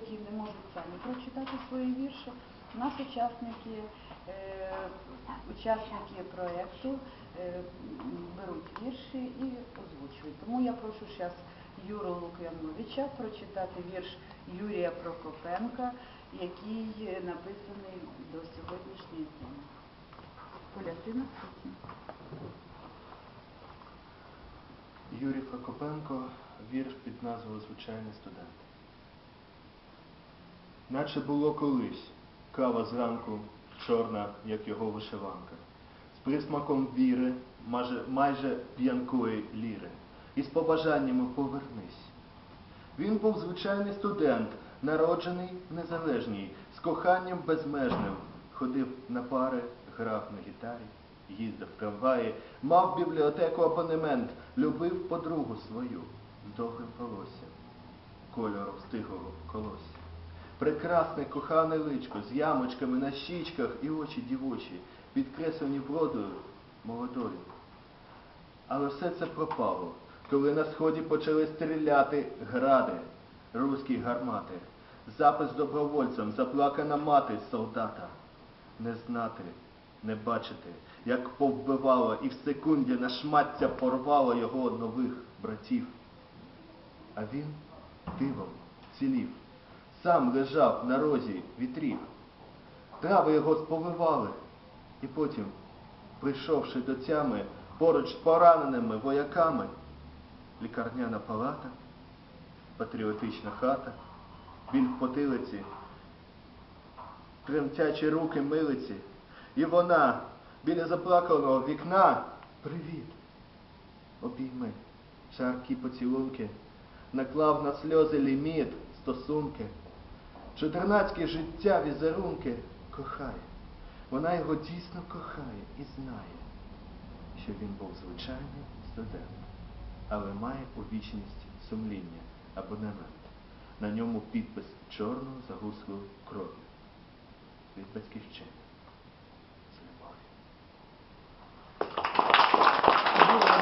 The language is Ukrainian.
які не можуть самі прочитати свої вірші, у нас учасники, е, учасники проєкту е, беруть вірші і озвучують. Тому я прошу зараз Юру Лук'яновича прочитати вірш Юрія Прокопенка, який написаний до сьогоднішньої. Оля, ти. Юрій Прокопенко, вірш під назвою Звичайний студент. Наче було колись, кава зранку, чорна, як його вишиванка, з присмаком віри, майже, майже п'янкої ліри, і з побажаннями повернись. Він був звичайний студент, народжений незалежній, з коханням безмежним, ходив на пари, грав на гітарі, їздив трамваї, мав бібліотеку абонемент, любив подругу свою. З довгим волоссям, кольором стиглого колосся. Прекрасне кохане личко з ямочками на щічках і очі дівочі, підкреслені вродою молодою. Але все це пропало, коли на сході почали стріляти гради, руські гармати, запис добровольцям, заплакана мати солдата. Не знати, не бачити, як повбивало і в секунді на шмаття порвало його нових братів. А він дивом цілів, сам лежав на розі вітрів. Трави його сповивали, і потім, прийшовши до тями, поруч з пораненими вояками, лікарняна палата, патріотична хата, біль в потилиці, тремтячі руки милиці, і вона біля заплаканого вікна привіт, обійми, жаркі поцілунки, наклав на сльози ліміт, стосунки, чотирнацьке життя візерунки кохає. Вона його дійсно кохає і знає, що він був звичайний студент, але має у вічність сумління, абонемент. На ньому підпис чорною загуслою кров'ю від батьківщини.